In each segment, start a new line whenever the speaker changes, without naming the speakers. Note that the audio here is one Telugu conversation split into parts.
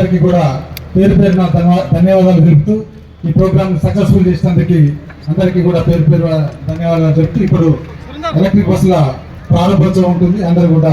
అందరికీ కూడా పేరు పేరున ధన్యవాదాలు తెలుపుతూ ఈ ప్రోగ్రామ్ సక్సెస్ఫుల్ చేసినందుకు అందరికీ కూడా పేరు పేరు ధన్యవాదాలు చెప్తూ ఇప్పుడు ఎలక్ట్రిక్ బస్సుల ప్రారంభోత్సవం ఉంటుంది. అందరూ కూడా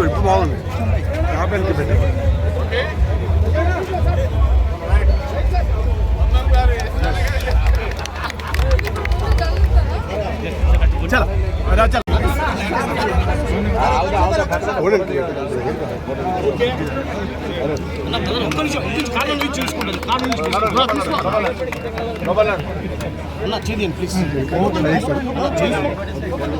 గుడ్ ఇప్పుడు బాగుంది. యాభైకి పెట్టి. చల రా చల.
I won't agree.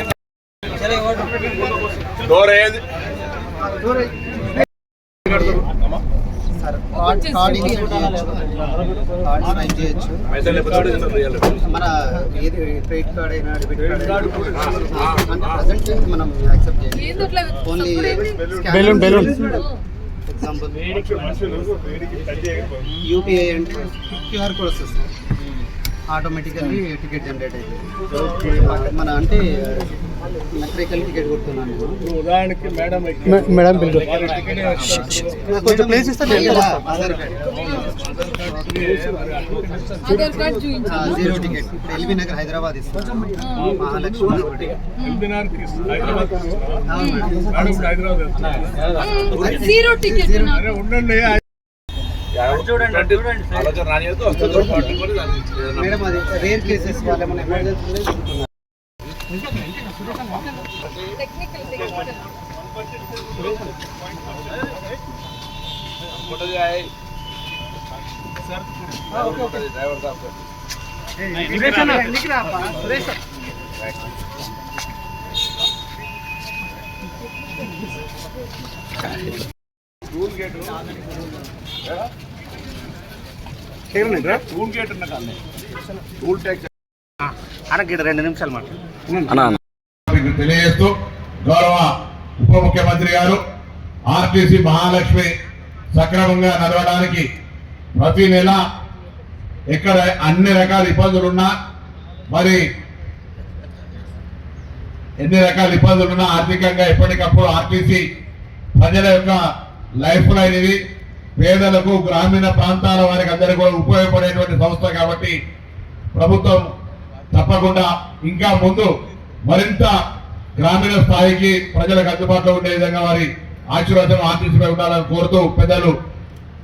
మన ఏది? క్రెడిట్ కార్డ్ అయినా డెబిట్ కార్డ్ అయినా అంటే ప్రజెంట్ మనం యాక్సెప్ట్ చేయాలి
ఏందో ఇట్లా
only
balloon, balloon.
Example UPI అంటే క్యూఆర్ కోడ్ వస్తుంది ఆటోమేటికల్లీ టికెట్ జనరేట్ అవుతుంది మన అంటే మెట్రికల్ టికెట్ కొడుతున్నాను నేను.
మేడం బిల్ కొంచెం ప్లేస్ ఇస్తే నేను
ఇలా
వస్తాను.
ఆధార్ కార్డ్
ఆధార్ కార్డ్ చూపించాలి
జీరో టికెట్ ఇప్పుడు ఎల్బీ నగర్ హైదరాబాద్ ఇస్తాం. మహాలక్ష్మి ఒకటి. అవును
జీరో టికెట్
మేడం అది రేర్ కేసెస్ వాళ్ళు ఏమైనా ఎమర్జెన్సీ
టెక్నికల్ టెక్నికల్
అనకి రెండు నిమిషాలు మాట
మీకు తెలియజేస్తూ గౌరవ ఉప ముఖ్యమంత్రి గారు ఆర్టీసీ మహాలక్ష్మి సక్రమంగా నడవడానికి ప్రతి నెల ఎక్కడ అన్ని రకాల ఇబ్బందులున్నా మరి ఎన్ని రకాల ఇబ్బందులున్నా ఆర్థికంగా ఎప్పటికప్పుడు ఆర్టీసీ ప్రజల యొక్క లైఫ్ లైన్ ఇది. పేదలకు గ్రామీణ ప్రాంతాల వారికి అందరికీ కూడా ఉపయోగపడేటువంటి సంస్థ కాబట్టి ప్రభుత్వం తప్పకుండా ఇంకా ముందు మరింత గ్రామీణ స్థాయికి ప్రజలకు అందుబాటులో ఉండే విధంగా వారి ఆశీర్వాదం ఆర్టీసీపై ఉండాలని కోరుతూ పెద్దలు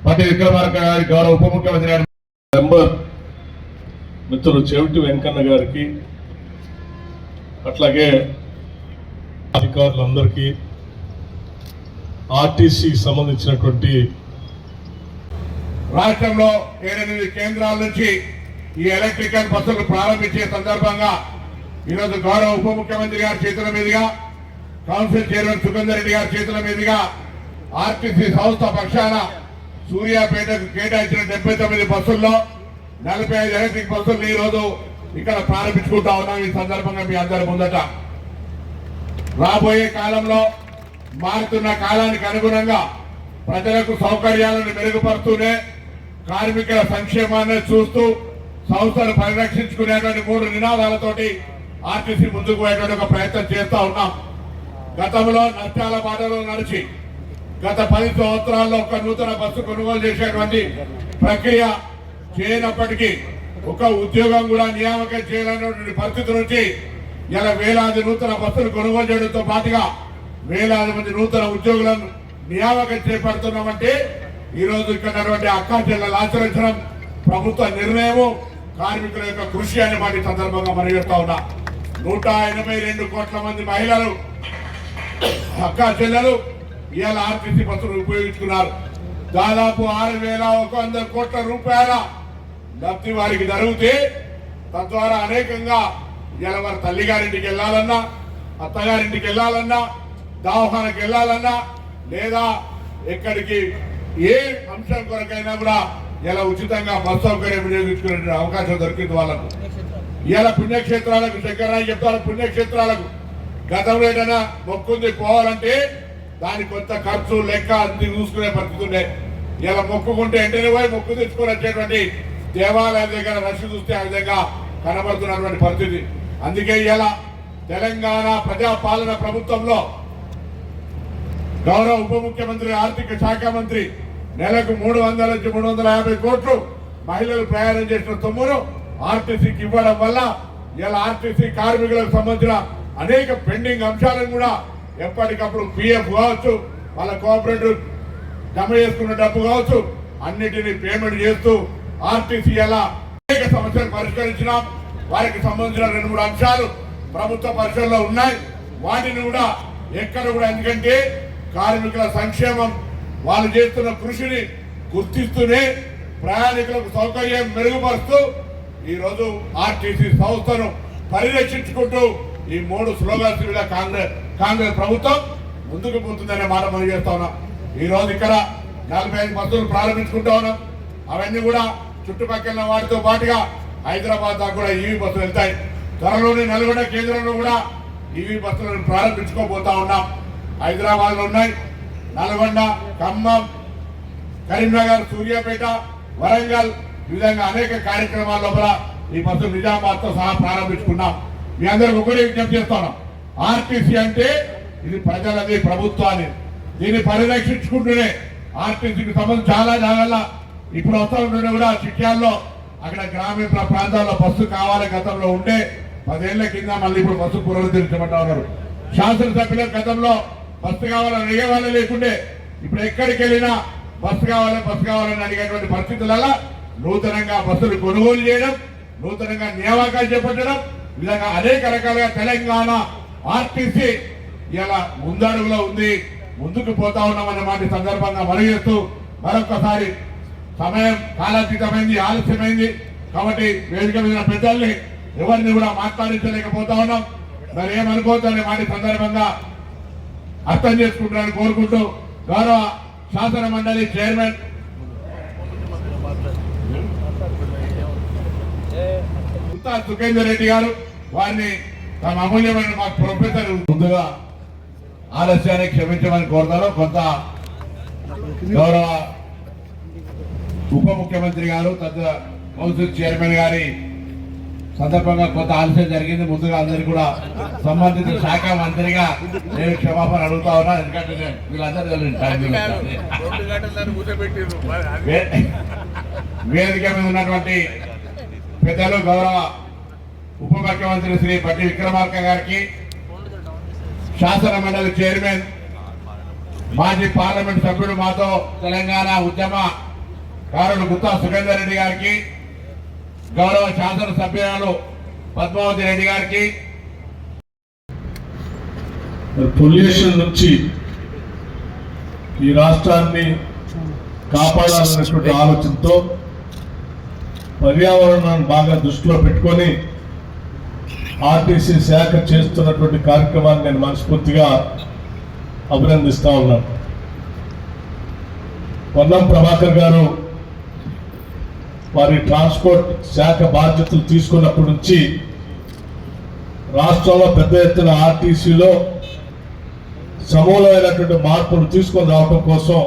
పట్టి విక్రమార్క గారి గౌరవ ఉప ముఖ్యమంత్రి గారు
మెంబర్ మిత్రుడు చెవిటి వెంకన్న గారికి అట్లాగే అధికారులందరికీ ఆర్టీసీ సంబంధించినటువంటి
రాష్ట్రంలో ఏడెనిమిది కేంద్రాల నుంచి ఈ ఎలక్ట్రికల్ బస్సులు ప్రారంభించే సందర్భంగా ఈరోజు గౌరవ ఉప ముఖ్యమంత్రి గారి చేతుల మీదుగా కౌన్సిల్ చైర్మన్ సుఖేందర్ రెడ్డి గారి చేతుల మీదుగా ఆర్టీసీ సంస్థ పక్షాన సూర్యాపేటకు కేటాయించిన డెబ్బై తొమ్మిది బస్సుల్లో నలభై ఐదు ఎలక్ట్రిక్ బస్సులు ఈరోజు ఇక్కడ ప్రారంభించుకుంటా ఉన్నాం ఈ సందర్భంగా మీ అందరి ముందట. రాబోయే కాలంలో మారుతున్న కాలానికి అనుగుణంగా ప్రజలకు సౌకర్యాలను మెరుగుపరుస్తూనే కార్మికుల సంక్షేమాన్ని చూస్తూ సంస్థను పరిరక్షించుకునేటువంటి మూడు నినాదాలతోటి ఆర్టీసీ ముందుకు పోయేటువంటి ఒక ప్రయత్నం చేస్తా ఉన్నాం. గతంలో నష్టాల బాటలో నడిచి గత పది సంవత్సరాల్లో ఒక నూతన బస్సు కొనుగోలు చేసేటువంటి ప్రక్రియ చేయనప్పటికీ ఒక ఉద్యోగం కూడా నియామకం చేయాలనేటువంటి పరిస్థితి నుంచి ఇలా వేలాది నూతన బస్సులు కొనుగోలు చేయడంతో పాటుగా వేలాది మంది నూతన ఉద్యోగులను నియామకం చేపడుతున్నామంటే ఈ రోజు ఇక్కడ ఉన్నటువంటి అక్కా చెల్లెలు ఆచరించడం ప్రభుత్వ నిర్ణయము. కార్మికుల యొక్క కృషి అని మాట సందర్భంగా మనం ఉన్నా. నూట ఎనభై రెండు కోట్ల మంది మహిళలు అక్కా చెల్లెలు ఇవాళ ఆర్టీసీ బస్సులు ఉపయోగించుకున్నారు. దాదాపు ఆరు వేల ఒక వంద కోట్ల రూపాయల లబ్ధి వారికి జరుగుతే తద్వారా అనేకంగా ఇవాళ వారి తల్లిగారింటికి వెళ్ళాలన్నా అత్తగారింటికి వెళ్ళాలన్నా దవాఖానకి వెళ్ళాలన్నా లేదా ఎక్కడికి ఏ అంశం కొరకైనా కూడా ఇలా ఉచితంగా బస్ సౌకర్యం వినియోగించుకునే అవకాశం దొరికింది వాళ్ళకు. ఇలా పుణ్యక్షేత్రాలకు శంకరరావు చెప్తారు పుణ్యక్షేత్రాలకు. గతంలో ఏదైనా మొక్కుంది పోవాలంటే దాని కొంత ఖర్చు లెక్క అన్ని చూసుకునే పరిస్థితి ఉండే. ఇలా మొక్కుకుంటే వెంటనే పోయి మొక్కు తెచ్చుకొని వచ్చేటువంటి దేవాలయం దగ్గర రష్ చూస్తే ఆ విధంగా కనబడుతున్నటువంటి పరిస్థితి. అందుకే ఇలా తెలంగాణ ప్రజాపాలన ప్రభుత్వంలో గౌరవ ఉప ముఖ్యమంత్రి ఆర్థిక శాఖ మంత్రి నెలకు మూడు వందల నుంచి మూడు వందల యాభై కోట్లు మహిళలు ప్రయాణం చేసిన సొమ్మును ఆర్టీసీకి ఇవ్వడం వల్ల ఇలా ఆర్టీసీ కార్మికులకు సంబంధించిన అనేక పెండింగ్ అంశాలను కూడా ఎప్పటికప్పుడు పిఎఫ్ కావచ్చు వాళ్ళ కోఆపరేటివ్ జమ చేసుకున్న డబ్బు కావచ్చు అన్నిటినీ పేమెంట్ చేస్తూ ఆర్టీసీ ఎలా అనేక సమస్యలు పరిష్కరించినాం. వారికి సంబంధించిన రెండు మూడు అంశాలు ప్రభుత్వ పరిశీలనలో ఉన్నాయి. వాటిని కూడా ఎక్కడ కూడా ఎందుకంటే కార్మికుల సంక్షేమం వాళ్ళు చేస్తున్న కృషిని గుర్తిస్తూనే ప్రయాణికులకు సౌకర్యం మెరుగుపరుస్తూ ఈరోజు ఆర్టీసీ సంస్థను పరిరక్షించుకుంటూ ఈ మూడు స్లోగన్స్ మీద కాంగ్రెస్ కాంగ్రెస్ ప్రభుత్వం ముందుకు పోతుందనే మాట మనం చేస్తా ఉన్నాం. ఈ రోజు ఇక్కడ నలభై ఐదు బస్సులు ప్రారంభించుకుంటా ఉన్నాం. అవన్నీ కూడా చుట్టుపక్కల వాటితో పాటుగా హైదరాబాద్ దాకా కూడా ఈవీ బస్సులు వెళ్తాయి. త్వరలోనే నల్గొండ కేంద్రంలో కూడా ఈవీ బస్సులను ప్రారంభించుకోబోతా ఉన్నాం. హైదరాబాద్లో ఉన్నాయి. నల్గొండ ఖమ్మం కరీంనగర్ సూర్యాపేట వరంగల్ ఈ విధంగా అనేక కార్యక్రమాల లోపల ఈ బస్సు నిజామాబాద్తో సహా ప్రారంభించుకున్నాం. మీ అందరికి ఒకటే విజ్ఞప్తి చేస్తున్నాం. ఆర్టీసీ అంటే ఇది ప్రజలది ప్రభుత్వాన్ని. దీన్ని పరిరక్షించుకుంటూనే ఆర్టీసీకి సంబంధించి చాలా జాగాల ఇప్పుడు వస్తూ ఉంటుండే కూడా చిట్యాల్లో అక్కడ గ్రామీణ ప్రాంతాల్లో బస్సు కావాలి గతంలో ఉండే పదేళ్ళ కింద మళ్ళీ ఇప్పుడు బస్సు పునరుద్ధరించమంటా ఉన్నారు శాసనసభ్యుల గతంలో బస్సు కావాలని అడిగే వాళ్ళు లేకుండే. ఇప్పుడు ఎక్కడికి వెళ్ళినా బస్సు కావాలని బస్సు కావాలని అడిగేటువంటి పరిస్థితులలో నూతనంగా బస్సులు కొనుగోలు చేయడం నూతనంగా నియామకాలు చేపట్టడం ఇలాగా విధంగా అనేక రకాలుగా తెలంగాణ ఆర్టీసీ ఇలా ముందడుగులో ఉంది. ముందుకు పోతా ఉన్నామనే మాట ఈ సందర్భంగా మనగేస్తూ మరొకసారి సమయం కాలాతీతమైంది ఆలస్యమైంది. కాబట్టి వేదిక మీద పెద్దల్ని ఎవరిని కూడా మాట్లాడించలేకపోతా ఉన్నాం. మరి ఏమనుకోవద్దనే మాట సందర్భంగా అర్థం చేసుకుంటారని కోరుకుంటూ గౌరవ శాసన మండలి చైర్మన్ సుఖేందర్ రెడ్డి గారు వారిని తమ అమూల్యమైన మా ప్రొఫెసర్ ముందుగా ఆలస్యాన్ని క్షమించమని కోరుతారు. కొంత గౌరవ ఉప ముఖ్యమంత్రి గారు తద కౌన్సిల్ చైర్మన్ గారి సందర్భంగా కొంత ఆలస్యం జరిగింది. ముందుగా అందరికీ కూడా సంబంధిత శాఖ మంత్రిగా నేను క్షమాపణ అడుగుతా ఉన్నా. ఎందుకంటే వీళ్ళందరూ వేదిక మీద ఉన్నటువంటి పెద్దలు గౌరవ ఉప ముఖ్యమంత్రి శ్రీ పట్టి విక్రమార్క గారికి శాసన మండలి చైర్మన్ మాజీ పార్లమెంట్ సభ్యుడు మాతో తెలంగాణ ఉద్యమ కారుడు గుత్తా సుఖేందర్ రెడ్డి గారికి గౌరవ శాసనసభ్యురాలు పద్మావతి రెడ్డి గారికి.
పొల్యూషన్ నుంచి ఈ రాష్ట్రాన్ని కాపాడాలనేటువంటి ఆలోచనతో పర్యావరణాన్ని బాగా దృష్టిలో పెట్టుకొని ఆర్టీసీ శాఖ చేస్తున్నటువంటి కార్యక్రమాన్ని నేను మనస్ఫూర్తిగా అభినందిస్తా ఉన్నాను. పొన్నం ప్రభాకర్ గారు వారి ట్రాన్స్పోర్ట్ శాఖ బాధ్యతలు తీసుకున్నప్పటి నుంచి రాష్ట్రంలో పెద్ద ఎత్తున ఆర్టీసీలో సమూలమైనటువంటి మార్పులు తీసుకొని రావడం కోసం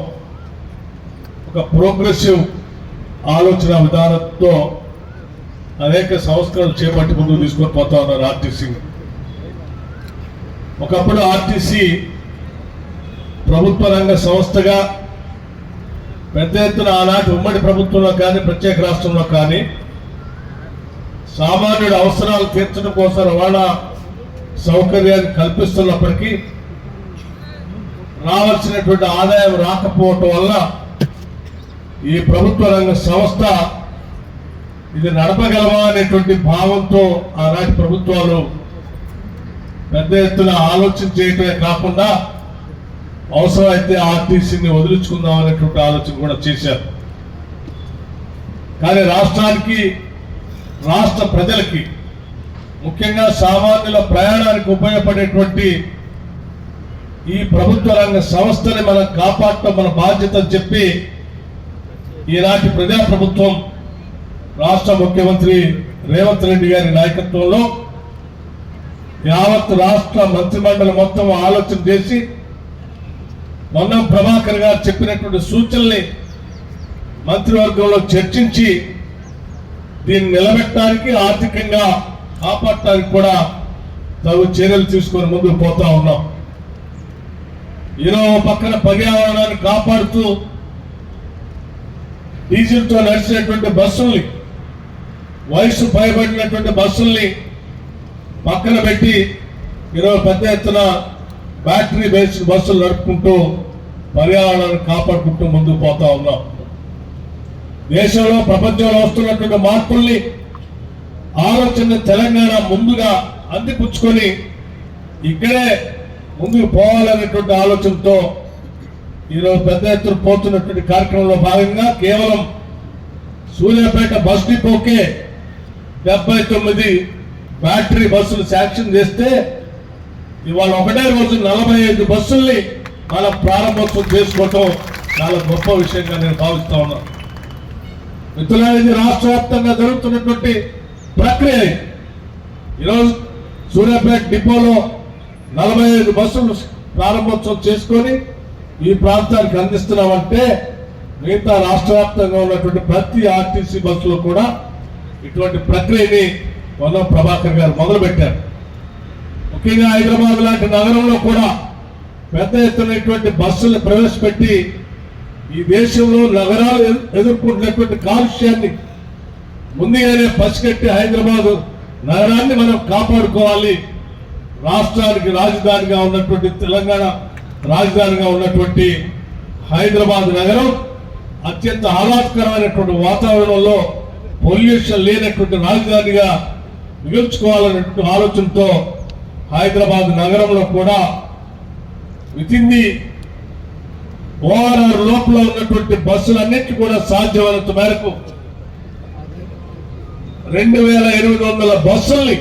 ఒక ప్రోగ్రెసివ్ ఆలోచన విధానంతో అనేక సంస్కరణలు చేపట్టి ముందుకు తీసుకొని పోతా ఉన్నారు ఆర్టీసీ. ఒకప్పుడు ఆర్టీసీ ప్రభుత్వ రంగ సంస్థగా పెద్ద ఎత్తున ఆనాటి ఉమ్మడి ప్రభుత్వంలో కానీ ప్రత్యేక రాష్ట్రంలో కానీ సామాన్యుడి అవసరాలు తీర్చడం కోసం రవాణా సౌకర్యాన్ని కల్పిస్తున్నప్పటికీ రావాల్సినటువంటి ఆదాయం రాకపోవటం వల్ల ఈ ప్రభుత్వ రంగ సంస్థ ఇది నడపగలవా అనేటువంటి భావంతో ఆనాటి ప్రభుత్వాలు పెద్ద ఎత్తున ఆలోచన చేయటమే కాకుండా అవసరమైతే ఆర్టీసీని వదిలించుకుందాం అనేటువంటి ఆలోచన కూడా చేశారు. కానీ రాష్ట్రానికి రాష్ట్ర ప్రజలకి ముఖ్యంగా సామాన్యుల ప్రయాణానికి ఉపయోగపడేటువంటి ఈ ప్రభుత్వ రంగ సంస్థని మనం కాపాడటం మన బాధ్యత అని చెప్పి ఈనాటి ప్రజాప్రభుత్వం రాష్ట్ర ముఖ్యమంత్రి రేవంత్ రెడ్డి గారి నాయకత్వంలో యావత్ రాష్ట్ర మంత్రిమండలి మొత్తం ఆలోచన చేసి మొన్న ప్రభాకర్ గారు చెప్పినటువంటి సూచనల్ని మంత్రివర్గంలో చర్చించి దీన్ని నిలబెట్టడానికి ఆర్థికంగా కాపాడటానికి కూడా తగు చర్యలు తీసుకొని ముందుకు పోతా ఉన్నాం. ఈరో పక్కన పర్యావరణాన్ని కాపాడుతూ డీజిల్తో నడిచినటువంటి బస్సుల్ని వయసు పైబడినటువంటి బస్సుల్ని పక్కన పెట్టి ఈరోజు పెద్ద ఎత్తున బ్యాటరీ బేస్డ్ బస్సులు నడుపుకుంటూ పర్యావరణాన్ని కాపాడుకుంటూ ముందుకు పోతా ఉన్నాం. దేశంలో ప్రపంచంలో వస్తున్నటువంటి మార్పుల్ని ఆలోచన తెలంగాణ ముందుగా అందిపుచ్చుకొని ఇక్కడే ముందుకు పోవాలనేటువంటి ఆలోచనతో ఈరోజు పెద్ద ఎత్తున పోతున్నటువంటి కార్యక్రమంలో భాగంగా కేవలం సూర్యాపేట బస్ డిపోకే డెబ్బై తొమ్మిది బ్యాటరీ బస్సులు శాంక్షన్ చేస్తే ఇవాళ ఒకటే రోజు నలభై ఐదు బస్సుల్ని మనం ప్రారంభోత్సవం చేసుకోవటం చాలా గొప్ప విషయంగా నేను భావిస్తా ఉన్నాను మిత్రులనేది రాష్ట్ర వ్యాప్తంగా జరుగుతున్నటువంటి ప్రక్రియ ఈరోజు సూర్యాపేట డిపోలో నలభై ఐదు బస్సులు ప్రారంభోత్సవం చేసుకొని ఈ ప్రాంతానికి అందిస్తున్నామంటే మిగతా రాష్ట్ర వ్యాప్తంగా ఉన్నటువంటి ప్రతి ఆర్టీసీ బస్సులో కూడా ఇటువంటి ప్రక్రియని మొన్న ప్రభాకర్ గారు మొదలుపెట్టారు. ముఖ్యంగా హైదరాబాద్ లాంటి నగరంలో కూడా పెద్ద ఎత్తునటువంటి బస్సులు ప్రవేశపెట్టి ఈ దేశంలో నగరాలు ఎదు- ఎదుర్కొంటున్నటువంటి కాలుష్యాన్ని ముందుగానే పసిగట్టి హైదరాబాద్ నగరాన్ని మనం కాపాడుకోవాలి. రాష్ట్రానికి రాజధానిగా ఉన్నటువంటి తెలంగాణ రాజధానిగా ఉన్నటువంటి హైదరాబాద్ నగరం అత్యంత ఆహ్లాదకరమైనటువంటి వాతావరణంలో పొల్యూషన్ లేనటువంటి రాజధానిగా మిగుల్చుకోవాలనేటువంటి ఆలోచనతో హైదరాబాద్ నగరంలో కూడా వితింది ది ఓఆర్ఆర్ లోపల ఉన్నటువంటి బస్సులన్నిటి కూడా సాధ్యమైనంత మేరకు రెండు వేల ఎనిమిది వందల బస్సుల్ని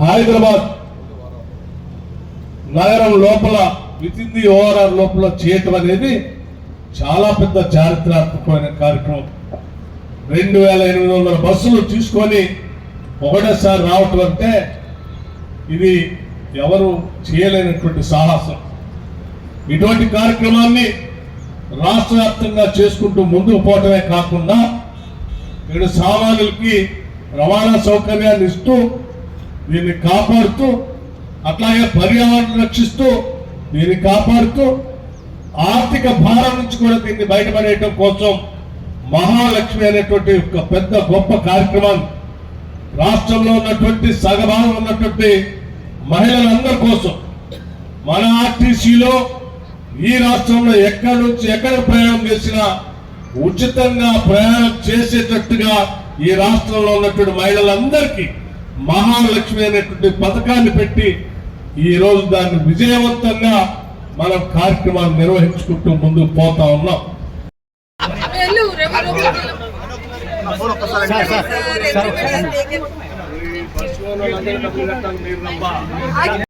హైదరాబాద్ నగరం లోపల విత్ ది ఓఆర్ఆర్ లోపల చేయటం అనేది చాలా పెద్ద చారిత్రాత్మకమైన కార్యక్రమం. రెండు వేల ఎనిమిది వందల బస్సులు తీసుకొని ఒకటేసారి రావటం అంటే ఇది ఎవరు చేయలేనటువంటి సాహసం. ఇటువంటి కార్యక్రమాన్ని రాష్ట్ర వ్యాప్తంగా చేసుకుంటూ ముందుకు పోవటమే కాకుండా ఇక్కడ సామాన్యులకి రవాణా సౌకర్యాన్ని ఇస్తూ దీన్ని కాపాడుతూ అట్లాగే పర్యావరణం రక్షిస్తూ దీన్ని కాపాడుతూ ఆర్థిక భారం నుంచి కూడా దీన్ని బయటపడేయటం కోసం మహాలక్ష్మి అనేటువంటి ఒక పెద్ద గొప్ప కార్యక్రమాన్ని రాష్ట్రంలో ఉన్నటువంటి సగభాగం ఉన్నటువంటి మహిళలందరి కోసం మన ఆర్టీసీలో ఈ రాష్ట్రంలో ఎక్కడి నుంచి ఎక్కడ ప్రయాణం చేసినా ఉచితంగా ప్రయాణం చేసేటట్టుగా ఈ రాష్ట్రంలో ఉన్నటువంటి మహిళలందరికీ మహాలక్ష్మి అనేటువంటి పథకాన్ని పెట్టి ఈ రోజు దాన్ని విజయవంతంగా మనం కార్యక్రమాన్ని నిర్వహించుకుంటూ ముందుకు పోతా ఉన్నాం.
సార్